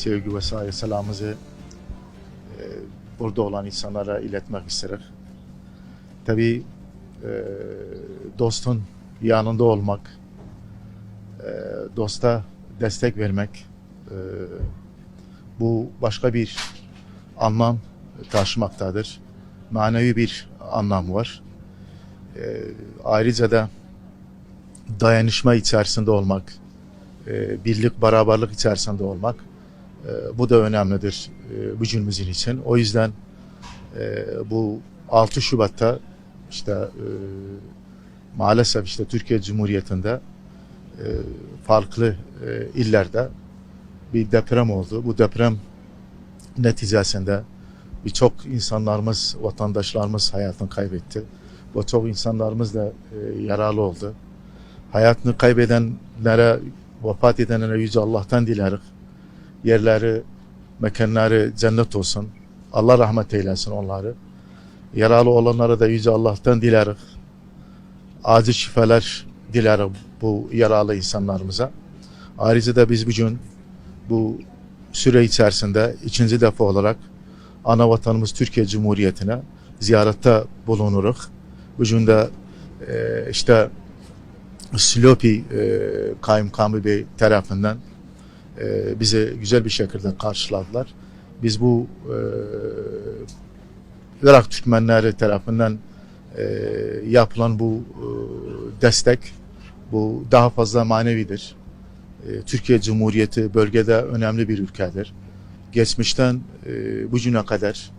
sevgi ve saygı selamımızı e, burada olan insanlara iletmek isterim. Tabii e, dostun yanında olmak, e, dosta destek vermek e, bu başka bir anlam taşımaktadır. Manevi bir anlam var. Ayrıca da dayanışma içerisinde olmak, birlik, beraberlik içerisinde olmak e, bu da önemlidir e, gücümüzün için. O yüzden e, bu 6 Şubat'ta işte e, maalesef işte Türkiye Cumhuriyeti'nde e, farklı illerde bir deprem oldu. Bu deprem neticesinde birçok insanlarımız, vatandaşlarımız hayatını kaybetti. Bu çok insanlarımız da yaralı oldu. Hayatını kaybedenlere, vefat edenlere yüce Allah'tan dileriz. Yerleri, mekanları cennet olsun. Allah rahmet eylesin onları. Yaralı olanlara da yüce Allah'tan dileriz. Acil şifalar dileriz bu yaralı insanlarımıza. Ayrıca da biz bugün bu süre içerisinde ikinci defa olarak ana vatanımız Türkiye Cumhuriyeti'ne ziyarette bulunuruz. Bugün de e, işte Silopi e, Kaymakamı Bey tarafından e, bizi güzel bir şekilde karşıladılar. Biz bu e, Irak Türkmenleri tarafından e, yapılan bu e, destek bu daha fazla manevidir. E, Türkiye Cumhuriyeti bölgede önemli bir ülkedir. Geçmişten e, bugüne kadar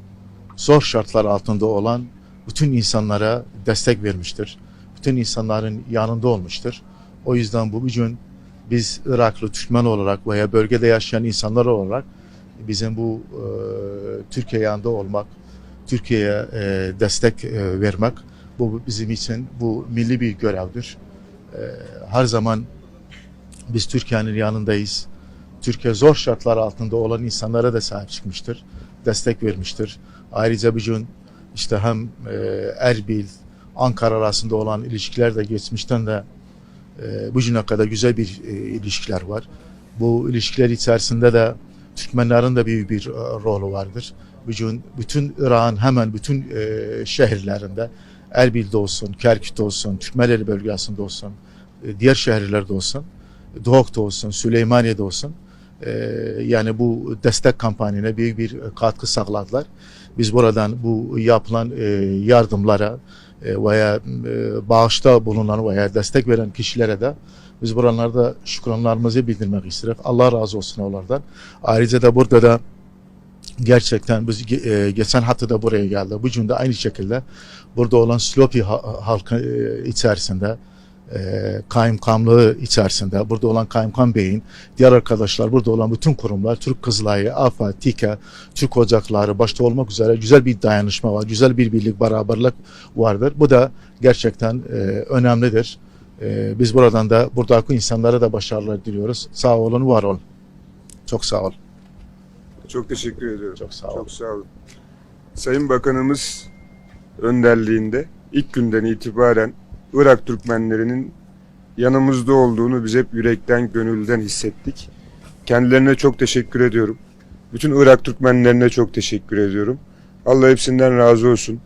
zor şartlar altında olan bütün insanlara destek vermiştir. Bütün insanların yanında olmuştur. O yüzden bu bugün biz Iraklı Türkmen olarak veya bölgede yaşayan insanlar olarak bizim bu e, Türkiye yanında olmak, Türkiye'ye e, destek e, vermek bu bizim için bu milli bir görevdir. E, her zaman biz Türkiye'nin yanındayız. Türkiye zor şartlar altında olan insanlara da sahip çıkmıştır. Destek vermiştir. Ayrıca bugün işte hem e, Erbil, Ankara arasında olan ilişkiler de geçmişten de e, bugüne kadar güzel bir e, ilişkiler var. Bu ilişkiler içerisinde de Türkmenlerin de büyük bir e, rolü vardır. Bugün bütün İrak'ın hemen bütün e, şehirlerinde Erbil'de olsun, Kerkük'te olsun, Türkmenleri bölgesinde olsun, diğer şehirlerde olsun, Doğuk'ta olsun, Süleymaniye'de olsun yani bu destek kampanyasına büyük bir katkı sağladılar. Biz buradan bu yapılan e, yardımlara e, veya e, bağışta bulunan veya destek veren kişilere de biz buralarda şükranlarımızı bildirmek isteriz. Allah razı olsun onlardan. Ayrıca da burada da gerçekten biz e, geçen hafta da buraya geldi. Bugün de aynı şekilde burada olan Slopi ha- halkı e, içerisinde e, kaymakamlığı içerisinde burada olan kaymakam beyin, diğer arkadaşlar burada olan bütün kurumlar, Türk Kızılayı, AFA, TİKA, Türk Ocakları başta olmak üzere güzel bir dayanışma var, güzel bir birlik, beraberlik vardır. Bu da gerçekten e, önemlidir. E, biz buradan da buradaki insanlara da başarılar diliyoruz. Sağ olun, var olun. Çok sağ olun. Çok teşekkür ediyorum. Çok sağ olun. Çok sağ olun. Sayın Bakanımız önderliğinde ilk günden itibaren Irak Türkmenlerinin yanımızda olduğunu biz hep yürekten, gönülden hissettik. Kendilerine çok teşekkür ediyorum. Bütün Irak Türkmenlerine çok teşekkür ediyorum. Allah hepsinden razı olsun.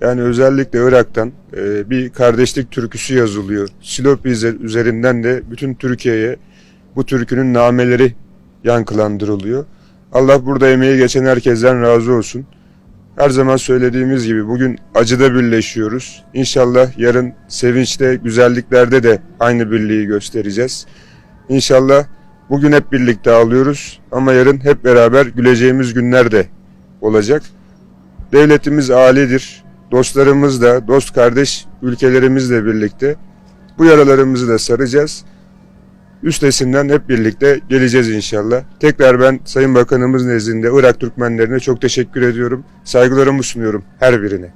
Yani özellikle Irak'tan e, bir kardeşlik türküsü yazılıyor. Silopi üzer- üzerinden de bütün Türkiye'ye bu türkünün nameleri yankılandırılıyor. Allah burada emeği geçen herkesten razı olsun. Her zaman söylediğimiz gibi bugün acıda birleşiyoruz. İnşallah yarın sevinçte, güzelliklerde de aynı birliği göstereceğiz. İnşallah bugün hep birlikte ağlıyoruz ama yarın hep beraber güleceğimiz günler de olacak. Devletimiz âlidir. Dostlarımız da, dost kardeş ülkelerimizle birlikte bu yaralarımızı da saracağız. Üstesinden hep birlikte geleceğiz inşallah. Tekrar ben Sayın Bakanımız nezdinde Irak Türkmenlerine çok teşekkür ediyorum. Saygılarımı sunuyorum her birine.